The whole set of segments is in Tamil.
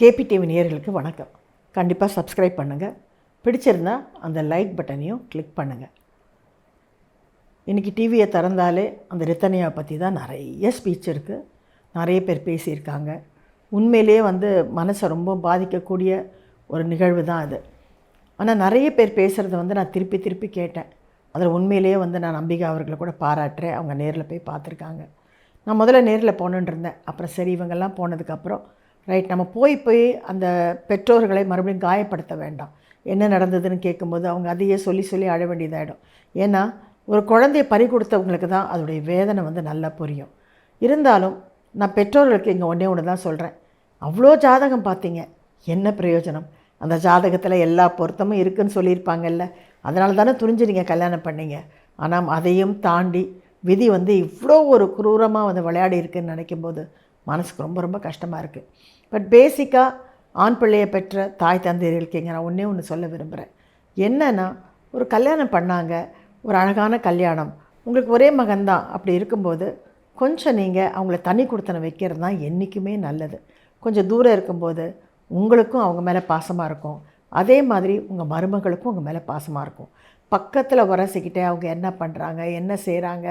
கேபி டிவி வணக்கம். கண்டிப்பாக சப்ஸ்கிரைப் பண்ணுங்கள் பிடிச்சிருந்தா அந்த லைக் பட்டனையும் கிளிக் பண்ணுங்கள் இன்றைக்கி டிவியை திறந்தாலே அந்த ரித்தனியாவை பற்றி தான் நிறைய ஸ்பீச் இருக்குது நிறைய பேர் பேசியிருக்காங்க. உண்மையிலேயே வந்து மனசை ரொம்ப பாதிக்கக்கூடிய ஒரு நிகழ்வு தான் அது. ஆனால் நிறைய பேர் பேசுகிறத வந்து நான் திருப்பி திருப்பி கேட்டேன். அதில் உண்மையிலேயே வந்து நான் நம்பிக்கை அவர்களை கூட பாராட்டுறேன். அவங்க நேரில் போய் பார்த்துருக்காங்க. நான் முதல்ல நேரில் போகணுன்னு இருந்தேன். அப்புறம் சரி இவங்கெல்லாம் போனதுக்கப்புறம் ரைட் நம்ம போய் போய் அந்த பெற்றோர்களை மறுபடியும் காயப்படுத்த வேண்டாம். என்ன நடந்ததுன்னு கேட்கும்போது அவங்க அதையே சொல்லி சொல்லி அழ வேண்டியதாகிடும் ஏன்னா ஒரு குழந்தைய பறி கொடுத்தவங்களுக்கு தான் அதோடைய வேதனை வந்து நல்லா புரியும். இருந்தாலும் நான் பெற்றோர்களுக்கு இங்கே ஒன்றே ஒன்று தான் சொல்கிறேன் அவ்வளோ ஜாதகம் பார்த்தீங்க. என்ன பிரயோஜனம்? அந்த ஜாதகத்தில் எல்லா பொருத்தமும் இருக்குன்னு சொல்லியிருப்பாங்கல்ல. அதனால தானே துணிஞ்சு கல்யாணம் பண்ணீங்க. ஆனால் அதையும் தாண்டி விதி வந்து இவ்வளோ ஒரு குரூரமாக வந்து விளையாடி இருக்குன்னு நினைக்கும்போது மனசுக்கு ரொம்ப ரொம்ப கஷ்டமாக இருக்குது பட் பேசிக்காக ஆண் பிள்ளையை பெற்ற தாய் தந்தையர்களுக்கு இங்கே நான் ஒன்றே ஒன்று சொல்ல விரும்புகிறேன் என்னென்னா ஒரு கல்யாணம் பண்ணாங்க. ஒரு அழகான கல்யாணம். உங்களுக்கு ஒரே மகன்தான் அப்படி இருக்கும்போது கொஞ்சம் நீங்கள் அவங்கள தண்ணி கொடுத்தன வைக்கிறது தான் என்றைக்குமே நல்லது. கொஞ்சம் தூரம் இருக்கும்போது உங்களுக்கும் அவங்க மேலே பாசமாக இருக்கும். அதே மாதிரி உங்கள் மருமகளுக்கும் உங்கள் மேலே பாசமாக இருக்கும். பக்கத்தில் உரசிக்கிட்டே அவங்க என்ன பண்ணுறாங்க என்ன செய்கிறாங்க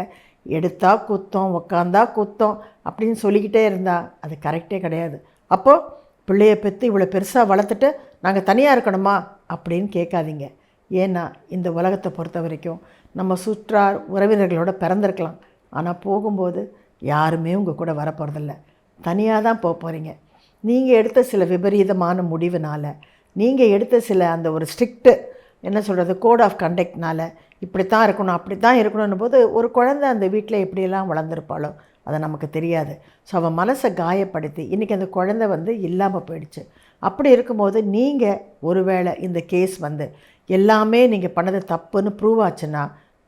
எடுத்தா குத்தம் உக்காந்தா குத்தம் அப்படின்னு சொல்லிக்கிட்டே இருந்தால் அது கரெக்டே கிடையாது. அப்போது பிள்ளைய பெற்று இவ்வளோ பெருசாக வளர்த்துட்டு நாங்கள் தனியாக இருக்கணுமா அப்படின்னு கேட்காதீங்க. ஏன்னா இந்த உலகத்தை பொறுத்த வரைக்கும் நம்ம சுற்றார் உறவினர்களோட பிறந்திருக்கலாம். ஆனால் போகும்போது யாருமே உங்கள் கூட வரப்போகிறதில்ல தனியாக தான் போக போகிறீங்க நீங்கள் எடுத்த சில விபரீதமான முடிவுனால் நீங்கள் எடுத்த சில அந்த ஒரு ஸ்ட்ரிக்ட்டு என்ன சொல்கிறது கோட் ஆஃப் கண்டக்ட்னால் இப்படி தான் இருக்கணும் அப்படி தான் இருக்கணும்னு போது ஒரு குழந்தை அந்த வீட்டில் எப்படியெல்லாம் வளர்ந்துருப்பாளோ அது நமக்கு தெரியாது. ஸோ அவன் மனசை காயப்படுத்தி இன்றைக்கி அந்த குழந்தை வந்து இல்லாமல் போயிடுச்சு. அப்படி இருக்கும்போது நீங்கள் ஒருவேளை இந்த கேஸ் வந்து எல்லாமே நீங்கள் பண்ணது தப்புன்னு ப்ரூவ் ஆச்சுன்னா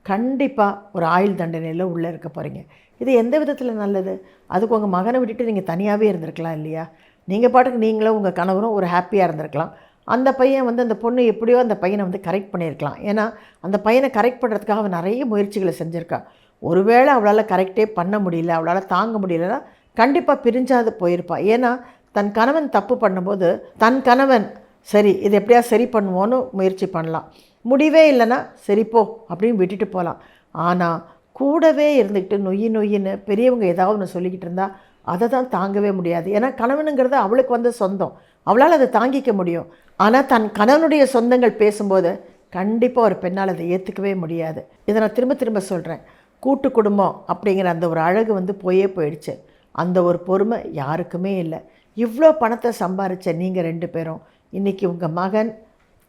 கண்டிப்பாக ஒரு ஆயுள் தண்டனையில் உள்ளே இருக்க போகிறீங்க இது எந்த விதத்தில் நல்லது? அதுக்கு உங்கள் மகனை விட்டுட்டு நீங்கள் தனியாகவே இருந்திருக்கலாம் இல்லையா? நீங்கள் பாட்டுக்கு நீங்களும் உங்கள் கணவரும் ஒரு ஹாப்பியாக இருந்திருக்கலாம். அந்த பையன் வந்து அந்த பொண்ணு எப்படியோ அந்த பையனை வந்து கரெக்ட் பண்ணியிருக்கலாம். ஏன்னா அந்த பையனை கரெக்ட் பண்ணுறதுக்காக அவன் நிறைய முயற்சிகளை செஞ்சுருக்கா. ஒருவேளை அவளால் கரெக்டே பண்ண முடியல அவளால் தாங்க முடியலன்னா கண்டிப்பாக பிரிஞ்சாது போயிருப்பாள் ஏன்னா தன் கணவன் தப்பு பண்ணும்போது தன் கணவன் சரி இது எப்படியா சரி பண்ணுவோன்னு முயற்சி பண்ணலாம். முடிவே இல்லைன்னா சரிப்போ அப்படின்னு விட்டுட்டு போகலாம். ஆனால் கூடவே இருந்துக்கிட்டு நொய்யி நொய்யின்னு பெரியவங்க ஏதாவது ஒன்று சொல்லிக்கிட்டு இருந்தால் அதை தான் தாங்கவே முடியாது. ஏன்னா கணவனுங்கிறது அவளுக்கு வந்து சொந்தம். அவளால் அதை தாங்கிக்க முடியும். ஆனால் தன் கணவனுடைய சொந்தங்கள் பேசும்போது கண்டிப்பாக ஒரு பெண்ணால் அதை ஏற்றுக்கவே முடியாது. இதை நான் திரும்ப திரும்ப சொல்கிறேன் கூட்டு குடும்பம் அப்படிங்கிற அந்த ஒரு அழகு வந்து போயே போயிடுச்சு. அந்த ஒரு பொறுமை யாருக்குமே இல்லை. இவ்வளோ பணத்தை சம்பாரித்த நீங்கள் ரெண்டு பேரும் இன்றைக்கி உங்கள் மகன்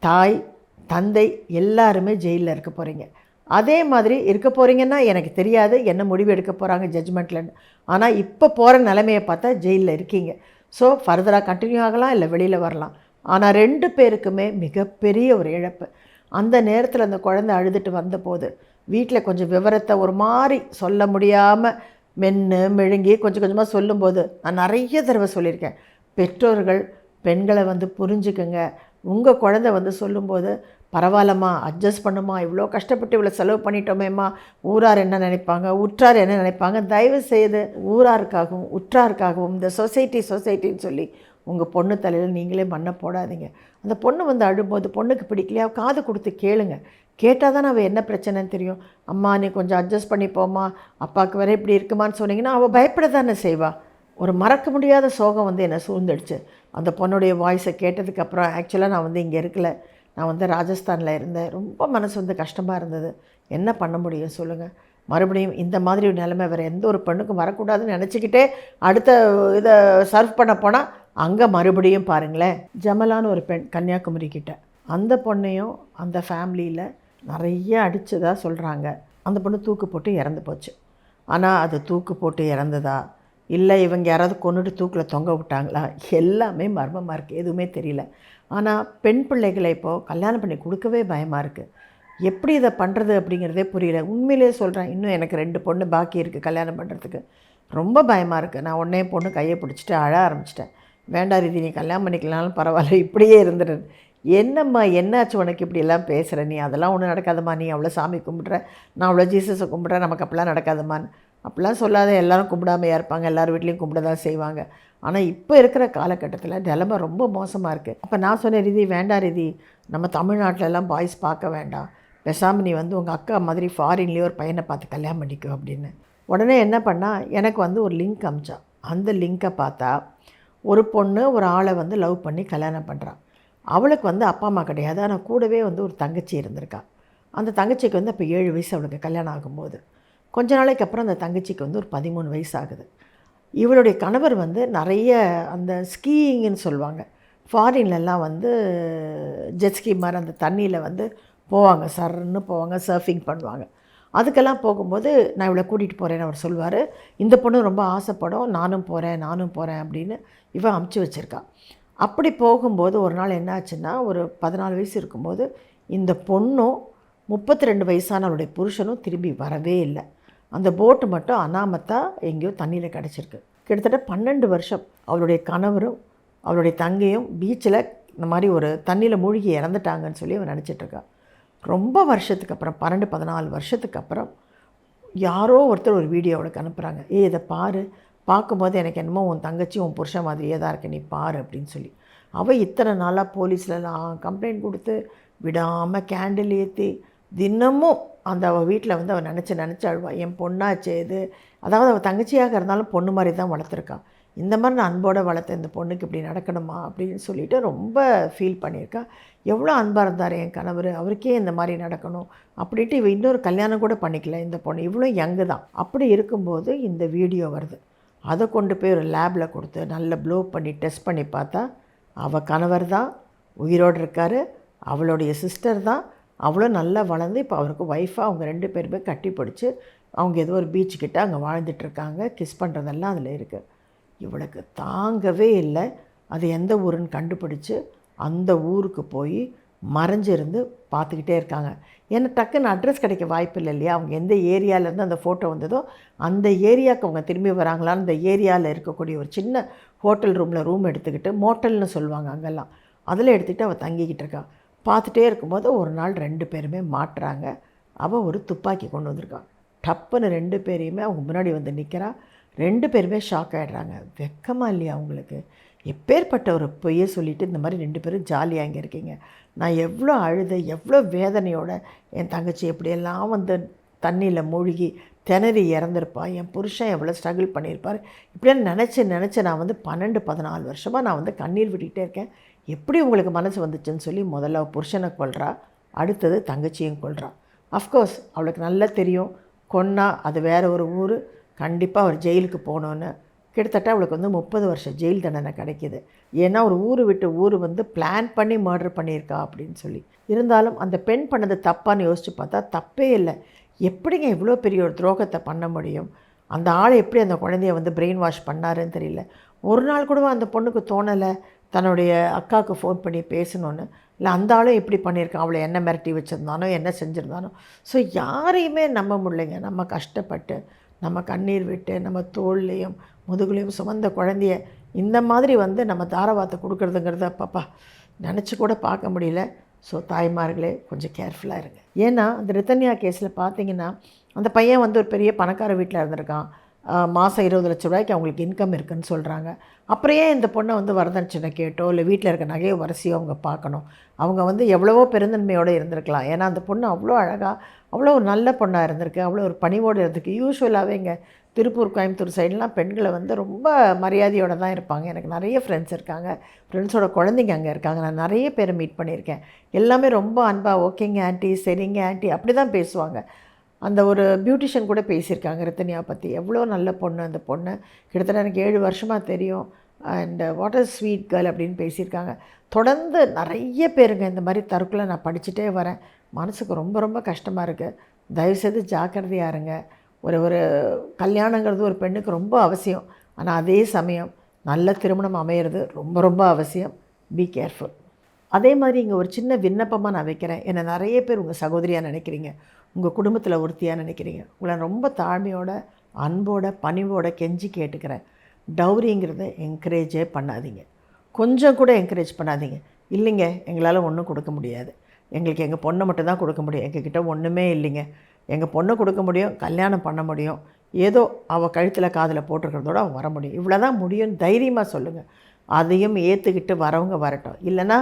தாய் தந்தை எல்லாருமே ஜெயிலில் இருக்க போகிறீங்க அதே மாதிரி இருக்க போகிறீங்கன்னா எனக்கு தெரியாது. என்ன முடிவு எடுக்க போகிறாங்க ஜட்ஜ்மெண்ட்லன்னு ஆனால் இப்போ போகிற நிலைமையை பார்த்தா ஜெயிலில் இருக்கீங்க. ஸோ ஃபர்தராக கண்டினியூ ஆகலாம் இல்லை வெளியில் வரலாம். ஆனால் ரெண்டு பேருக்குமே மிகப்பெரிய ஒரு இழப்பு. அந்த நேரத்தில் அந்த குழந்தை அழுதுட்டு வந்தபோது வீட்டில் கொஞ்சம் விவரத்தை ஒரு மாதிரி சொல்ல முடியாமல் மென்று மெழுங்கி கொஞ்சம் கொஞ்சமாக சொல்லும்போது நான் நிறைய தடவை சொல்லியிருக்கேன். பெற்றோர்கள் பெண்களை வந்து புரிஞ்சுக்குங்க. உங்கள் குழந்தை வந்து சொல்லும்போது பரவாயில்லம்மா அட்ஜஸ்ட் பண்ணுமா இவ்வளோ கஷ்டப்பட்டு இவ்வளோ செலவு பண்ணிட்டோமேம்மா ஊரார் என்ன நினைப்பாங்க உற்றார் என்ன நினைப்பாங்க தயவு செய்து ஊராருக்காகவும் உற்றாருக்காகவும் இந்த சொசைட்டி சொசைட்டின்னு சொல்லி உங்கள் பொண்ணு தலையில் நீங்களே மண்ணை போடாதீங்க. அந்த பொண்ணு வந்து அழும்போது பொண்ணுக்கு பிடிக்கலையா காது கொடுத்து கேளுங்க. கேட்டால் தான் அவள் என்ன பிரச்சனைன்னு தெரியும். அம்மா நீ கொஞ்சம் அட்ஜஸ்ட் பண்ணிப்போம்மா அப்பாவுக்கு வேறு இப்படி இருக்குமான்னு சொன்னீங்கன்னா அவள் பயப்பட தானே செய்வா. ஒரு மறக்க முடியாத சோகம் வந்து என்னை சூழ்ந்துடுச்சு. அந்த பொண்ணுடைய வாய்ஸை கேட்டதுக்கப்புறம் ஆக்சுவலாக நான் வந்து இங்கே இருக்கலை. நான் வந்து ராஜஸ்தானில் இருந்தேன். ரொம்ப மனசு வந்து கஷ்டமாக இருந்தது. என்ன பண்ண முடியும் சொல்லுங்கள் மறுபடியும் இந்த மாதிரி ஒரு நிலைமை வேறு எந்த ஒரு பெண்ணுக்கும் வரக்கூடாதுன்னு நினச்சிக்கிட்டே அடுத்த இதை சர்வ் பண்ண போனால் அங்கே மறுபடியும் பாருங்களேன். ஜமலான்னு ஒரு பெண் கன்னியாகுமரி கிட்ட. அந்த பொண்ணையும் அந்த ஃபேமிலியில் நிறைய அடித்ததாக சொல்கிறாங்க அந்த பொண்ணு தூக்கு போட்டு இறந்து போச்சு. ஆனால் அது தூக்கு போட்டு இறந்ததா? இல்லை இவங்க யாராவது கொண்டுட்டு தூக்கில் தொங்க விட்டாங்களா? எல்லாமே மர்மமாக இருக்குது எதுவுமே தெரியல. ஆனால் பெண் பிள்ளைகளை இப்போது கல்யாணம் பண்ணி கொடுக்கவே பயமாக இருக்குது எப்படி இதை பண்ணுறது அப்படிங்கிறதே புரியல. உண்மையிலே சொல்கிறேன் இன்னும் எனக்கு ரெண்டு பொண்ணு பாக்கி இருக்குது கல்யாணம் பண்ணுறதுக்கு ரொம்ப பயமாக இருக்குது நான் உடனே பொண்ணு கையை பிடிச்சிட்டு அழ ஆரம்பிச்சிட்டேன். வேண்டாம் ரீதி நீ கல்யாணம் பண்ணிக்கலாம்னு பரவாயில்ல இப்படியே இருந்துடு என்னம்மா என்னாச்சு உனக்கு இப்படியெல்லாம் பேசுகிற நீ அதெல்லாம் ஒன்றும் நடக்காதம்மா. நீ அவ்வளோ சாமி கும்பிட்ற. நான் அவ்வளோ ஜீசஸை கும்பிட்றேன். நமக்கு அப்படிலாம் நடக்காதம்மான்னு. அப்படிலாம் சொல்லாத எல்லோரும் கும்பிடாமையாக இருப்பாங்க. எல்லார் வீட்லேயும் கும்பிட தான் செய்வாங்க. ஆனால் இப்போ இருக்கிற காலகட்டத்தில் நிலமை ரொம்ப மோசமாக இருக்குது அப்போ நான் சொன்ன ரீதி வேண்டாம் ரீதி நம்ம தமிழ்நாட்டிலலாம் பாய்ஸ் பார்க்க வேண்டாம். பேசாமல் நீ வந்து உங்கள் அக்கா மாதிரி ஃபாரின்லேயே ஒரு பையனை பார்த்து கல்யாணம் பண்ணிக்கோ அப்படின்னு. உடனே என்ன பண்ணால் எனக்கு வந்து ஒரு லிங்க் அமிச்சா. அந்த லிங்க்கை பார்த்தா ஒரு பொண்ணு ஒரு ஆளை வந்து லவ் பண்ணி கல்யாணம் பண்ணுறான் அவளுக்கு வந்து அப்பா அம்மா கிடையாது. ஆனால் கூடவே வந்து ஒரு தங்கச்சி இருந்திருக்கா. அந்த தங்கச்சிக்கு வந்து அப்போ ஏழு வயசு அவளுக்கு கல்யாணம் ஆகும்போது. கொஞ்ச நாளைக்கு அப்புறம் அந்த தங்கச்சிக்கு வந்து ஒரு பதிமூணு வயசு ஆகுது. இவளுடைய கணவர் வந்து நிறைய அந்த ஸ்கீயிங்னு சொல்லுவாங்க. ஃபாரின்லலாம் வந்து ஜெட்ஸ்கி மாதிரி அந்த தண்ணியில் வந்து போவாங்க. சர்ன்னு போவாங்க சர்ஃபிங் பண்ணுவாங்க. அதுக்கெல்லாம் போகும்போது நான் இவளை கூட்டிகிட்டு போகிறேன்னு அவர் சொல்லுவார். இந்த பொண்ணு ரொம்ப ஆசைப்படும். நானும் போகிறேன் நானும் போகிறேன் அப்படின்னு இவன் அமுச்சு வச்சுருக்கா. அப்படி போகும்போது ஒரு நாள் என்ன ஆச்சுன்னா ஒரு பதினாலு வயசு இருக்கும்போது இந்த பொண்ணும் முப்பத்தி ரெண்டு வயசான அவளுடைய புருஷனும் திரும்பி வரவே இல்லை. அந்த போட்டு மட்டும் அனாமத்தாக எங்கேயோ தண்ணியில் கிடச்சிருக்கு. கிட்டத்தட்ட பன்னெண்டு வருஷம் அவளுடைய கணவரும் அவளுடைய தங்கையும் பீச்சில் இந்த மாதிரி ஒரு தண்ணியில் மூழ்கி இறந்துட்டாங்கன்னு சொல்லி அவன் நினச்சிட்ருக்கா ரொம்ப வருஷத்துக்கு அப்புறம் பன்னெண்டு பதினாலு வருஷத்துக்கு அப்புறம் யாரோ ஒருத்தர் ஒரு வீடியோ அவளுக்கு அனுப்புகிறாங்க ஏ இதை பாரு. பார்க்கும்போது எனக்கு என்னமோ உன் தங்கச்சி உன் புருஷன் மாதிரியே தான் இருக்கு. நீ பாரு அப்படின்னு சொல்லி. அவள் இத்தனை நாளாக போலீஸ்லலாம் கம்ப்ளைண்ட் கொடுத்து விடாமல் கேண்டில் ஏற்றி தினமும் அந்த அவள் வீட்டில் வந்து அவள் நினச்சி நினச்சி அழுவா. என் பொண்ணாச்சே இது. அதாவது அவள் தங்கச்சியாக இருந்தாலும் பொண்ணு மாதிரி தான் வளர்த்துருக்கான் இந்த மாதிரி நான் அன்போடு வளர்த்த இந்த பொண்ணுக்கு இப்படி நடக்கணுமா? அப்படின்னு சொல்லிட்டு ரொம்ப ஃபீல் பண்ணியிருக்கா. எவ்வளோ அன்பாக இருந்தார் என் கணவர்? அவருக்கே இந்த மாதிரி நடக்கணும் அப்படின்ட்டு இவ இன்னொரு கல்யாணம் கூட பண்ணிக்கல இந்த பொண்ணு. இவ்வளோ யங்கு தான். அப்படி இருக்கும்போது இந்த வீடியோ வருது. அதை கொண்டு போய் ஒரு லேபில் கொடுத்து நல்லா ப்ளோ பண்ணி டெஸ்ட் பண்ணி பார்த்தா அவள் கணவர் தான் உயிரோடு இருக்கார். அவளுடைய சிஸ்டர் தான் அவ்வளோ நல்லா வளர்ந்து இப்போ அவருக்கு ஒய்ஃபாக அவங்க ரெண்டு பேருமே கட்டி பிடிச்சி அவங்க ஏதோ ஒரு பீச் கிட்ட அங்கே வாழ்ந்துட்டுருக்காங்க கிஸ் பண்ணுறதெல்லாம் அதில் இருக்குது இவளுக்கு தாங்கவே இல்லை. அது எந்த ஊருன்னு கண்டுபிடிச்சி அந்த ஊருக்கு போய் மறைஞ்சிருந்து பார்த்துக்கிட்டே இருக்காங்க. ஏன்னா டக்குன்னு அட்ரஸ் கிடைக்க வாய்ப்பு இல்லை இல்லையா? அவங்க எந்த ஏரியாவிலேருந்து அந்த ஃபோட்டோ வந்ததோ அந்த ஏரியாவுக்கு அவங்க திரும்பி வராங்களான்னு அந்த ஏரியாவில் இருக்கக்கூடிய ஒரு சின்ன ஹோட்டல் ரூமில் ரூம் எடுத்துக்கிட்டு மோட்டல்னு சொல்லுவாங்க அங்கெல்லாம். அதில் எடுத்துக்கிட்டு அவள் தங்கிக்கிட்டு இருக்காள் பார்த்துட்டே இருக்கும்போது ஒரு நாள் ரெண்டு பேருமே மாட்டுறாங்க. அவள் ஒரு துப்பாக்கி கொண்டு வந்திருக்கான். டப்புன்னு ரெண்டு பேரையுமே அவங்க முன்னாடி வந்து நிற்கிறா ரெண்டு பேருமே ஷாக் ஆகிடுறாங்க வெக்கமாக இல்லையா அவங்களுக்கு? எப்பேற்பட்ட ஒரு பொய்யை சொல்லிவிட்டு இந்த மாதிரி ரெண்டு பேரும் ஜாலியாக இங்கே இருக்கீங்க நான் எவ்வளோ அழுத எவ்வளோ வேதனையோட என் தங்கச்சி எப்படியெல்லாம் வந்து தண்ணியில் மூழ்கி திணறி இறந்துருப்பா என் புருஷன் எவ்வளோ ஸ்ட்ரகிள் பண்ணியிருப்பார். இப்படின்னு நினச்சி நினச்சி நான் வந்து பன்னெண்டு பதினாலு வருஷமாக நான் வந்து கண்ணீர் விட்டுக்கிட்டே இருக்கேன். எப்படி உங்களுக்கு மனசு வந்துச்சுன்னு சொல்லி முதல்ல புருஷனை கொல்றா அடுத்தது தங்கச்சியும் கொல்றா. அஃப்கோர்ஸ் அவளுக்கு நல்லா தெரியும் கொன்னா அது வேறு ஒரு ஊர் கண்டிப்பாக அவர் ஜெயிலுக்கு போகணுன்னு கிட்டத்தட்ட அவளுக்கு வந்து முப்பது வருஷம் ஜெயில் தண்டனை கிடைக்கிது. ஏன்னா ஒரு ஊர் விட்டு ஊர் வந்து பிளான் பண்ணி மர்டர் பண்ணியிருக்கா அப்படின்னு சொல்லி. இருந்தாலும் அந்த பெண் பண்ணது தப்பான்னு யோசித்து பார்த்தா தப்பே இல்லை. எப்படிங்க இவ்வளோ பெரிய ஒரு துரோகத்தை பண்ண முடியும்? அந்த ஆளை எப்படி அந்த குழந்தைய வந்து பிரெயின் வாஷ் பண்ணாருன்னு தெரியல. ஒரு நாள் கூட அந்த பொண்ணுக்கு தோணலை தன்னுடைய அக்காவுக்கு ஃபோன் பண்ணி பேசணும்னு. இல்லை அந்த ஆளும் எப்படி பண்ணியிருக்கான் அவளை என்ன மிரட்டி வச்சுருந்தானோ என்ன செஞ்சுருந்தானோ. ஸோ யாரையுமே நம்ப முடியலைங்க. நம்ம கஷ்டப்பட்டு நம்ம கண்ணீர் விட்டு நம்ம தோல்லையும் முதுகுலையும் சுமந்த குழந்தைய இந்த மாதிரி வந்து நம்ம தாரவாத்தை கொடுக்குறதுங்கிறத பாப்பா நினச்சி கூட பார்க்க முடியல. ஸோ தாய்மார்களே கொஞ்சம் கேர்ஃபுல்லாக இருங்க. ஏன்னா அந்த ரித்தன்யா கேஸில் பார்த்தீங்கன்னா அந்த பையன் வந்து ஒரு பெரிய பணக்கார வீட்டில் இருந்திருக்கான். மாதம் இருபது லட்ச ரூபாய்க்கு அவங்களுக்கு இன்கம் இருக்குன்னு சொல்கிறாங்க அப்புறம் ஏன் இந்த பொண்ணை வந்து வரதட்சணை கேட்டோ இல்லை வீட்டில் இருக்க நகையை வரிசையோ அவங்க பார்க்கணும்? அவங்க வந்து எவ்வளவோ பெருந்தன்மையோடு இருந்திருக்கலாம். ஏன்னா அந்த பொண்ணு அவ்வளோ அழகாக அவ்வளோ ஒரு நல்ல பொண்ணாக இருந்திருக்கு. அவ்வளோ ஒரு பணிவோடு இருந்திருக்கு. யூஸ்வலாகவே இங்கே திருப்பூர் கோயம்புத்தூர் சைட்லாம் பெண்களை வந்து ரொம்ப மரியாதையோடு தான் இருப்பாங்க. எனக்கு நிறைய ஃப்ரெண்ட்ஸ் இருக்காங்க. ஃப்ரெண்ட்ஸோட குழந்தைங்க அங்கே இருக்காங்க. நான் நிறைய பேரை மீட் பண்ணியிருக்கேன். எல்லாமே ரொம்ப அன்பாக ஓகேங்க ஆண்டி சரிங்க ஆண்டி அப்படி தான் பேசுவாங்க. அந்த ஒரு பியூட்டிஷியன் கூட பேசியிருக்காங்க ரித்தனியா பற்றி எவ்வளோ நல்ல பொண்ணு அந்த பொண்ணு. கிட்டத்தட்ட எனக்கு ஏழு வருஷமாக தெரியும். And what is sweet girl அப்படின்னு பேசியிருக்காங்க. தொடர்ந்து நிறைய பேருங்க இந்த மாதிரி தற்கொலை நான் படிச்சுட்டே வரேன். மனசுக்கு ரொம்ப ரொம்ப கஷ்டமாக இருக்குது தயவுசெய்து ஜாக்கிரதையாக இருங்க. ஒரு ஒரு கல்யாணங்கிறது ஒரு பெண்ணுக்கு ரொம்ப அவசியம். ஆனால் அதே சமயம் நல்ல திருமணம் அமையிறது ரொம்ப ரொம்ப அவசியம். பி கேர்ஃபுல் அதே மாதிரி இங்கே ஒரு சின்ன விண்ணப்பமாக நான் வைக்கிறேன். என்னை நிறைய பேர் உங்கள் சகோதரியாக நினைக்கிறீங்க. உங்கள் குடும்பத்தில் ஒருத்தியாக நினைக்கிறீங்க? உங்களை ரொம்ப தாழ்மையோட அன்போட பணிவோட கெஞ்சி கேட்டுக்கிறேன். டவுரிங்கிறத என்கரேஜே பண்ணாதீங்க. கொஞ்சம் கூட என்கரேஜ் பண்ணாதீங்க. இல்லைங்க எங்களால் ஒன்றும் கொடுக்க முடியாது. எங்களுக்கு எங்கள் பொண்ணை மட்டும் தான் கொடுக்க முடியும். எங்ககிட்ட ஒன்றுமே இல்லைங்க. எங்கள் பொண்ணை கொடுக்க முடியும் கல்யாணம் பண்ண முடியும். ஏதோ அவள் கழுத்தில் காதில் போட்டிருக்கிறதோட அவள் வர முடியும். இவ்வளோ தான் முடியும்னு தைரியமாக சொல்லுங்கள் அதையும் ஏற்றுக்கிட்டு வரவங்க வரட்டும். இல்லைன்னா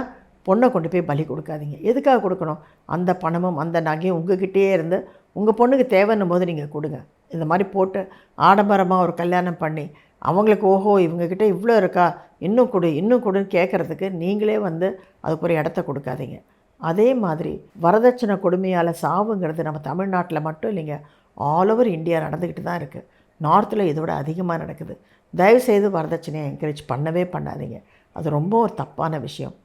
பொண்ணை கொண்டு போய் பலி கொடுக்காதீங்க. எதுக்காக கொடுக்கணும்? அந்த பணமும் அந்த நகையும் உங்ககிட்டயே இருந்து உங்கள் பொண்ணுக்கு தேவைன்னும் போது நீங்கள் கொடுங்க. இந்த மாதிரி போட்டு ஆடம்பரமாக ஒரு கல்யாணம் பண்ணி அவங்களுக்கு ஓஹோ இவங்கக்கிட்ட இவ்வளோ இருக்கா? இன்னும் கொடு இன்னும் கொடுன்னு கேட்குறதுக்கு நீங்களே வந்து அதுக்கு ஒரு இடத்த கொடுக்காதீங்க. அதே மாதிரி வரதட்சணை கொடுமையால் சாவுங்கிறது நம்ம தமிழ்நாட்டில் மட்டும் இல்லைங்க. ஆல் ஓவர் இந்தியா நடந்துக்கிட்டு தான் இருக்குது நார்த்தில் இதோட அதிகமாக நடக்குது. தயவுசெய்து வரதட்சணையை என்கரேஜ் பண்ணவே பண்ணாதீங்க. அது ரொம்ப ஒரு தப்பான விஷயம்.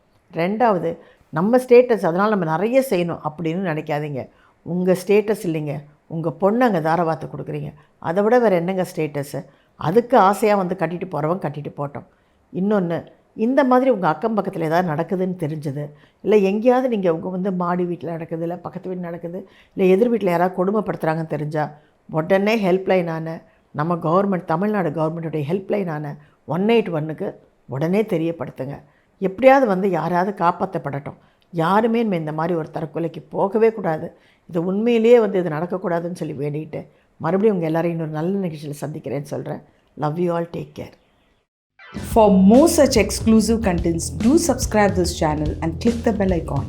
ரெண்டாவது நம்ம ஸ்டேட்டஸ் அதனால் நம்ம நிறைய செய்யணும் அப்படின்னு நினைக்காதீங்க. உங்கள் ஸ்டேட்டஸ் இல்லைங்க. உங்கள் பொண்ணு அங்கே தாரவாத்து கொடுக்குறீங்க. அதை விட வேறு என்னங்க ஸ்டேட்டஸு அதுக்கு ஆசையாக வந்து கட்டிட்டு போகிறவங்க கட்டிட்டு போட்டோம். இன்னொன்று இந்த மாதிரி உங்கள் அக்கம் பக்கத்தில் ஏதாவது நடக்குதுன்னு தெரிஞ்சது? இல்லை எங்கேயாவது நீங்கள் உங்கள் வந்து மாடி வீட்டில் நடக்குது இல்லை பக்கத்து வீட்டில் நடக்குது இல்லை எதிர் வீட்டில் யாராவது கொடுமைப்படுத்துகிறாங்கன்னு தெரிஞ்சால் உடனே ஹெல்ப்லைனான நம்ம கவர்மெண்ட் தமிழ்நாடு கவர்மெண்ட்டுடைய ஹெல்ப்லைனான ஒன் எயிட் ஒன்னுக்கு உடனே தெரியப்படுத்துங்க. எப்படியாவது வந்து யாராவது காப்பாற்றப்படட்டும் யாருமே நம்ம இந்த மாதிரி ஒரு தற்கொலைக்கு போகவே கூடாது. இது உண்மையிலேயே வந்து இது நடக்கக்கூடாதுன்னு சொல்லி வேண்டிட்டு மறுபடியும் உங்கள் எல்லாரையும் இன்னொரு நல்ல நிகழ்ச்சியில் சந்திக்கிறேன்னு சொல்கிறேன் love you all take care For more such exclusive contents, do subscribe this channel and click the bell icon.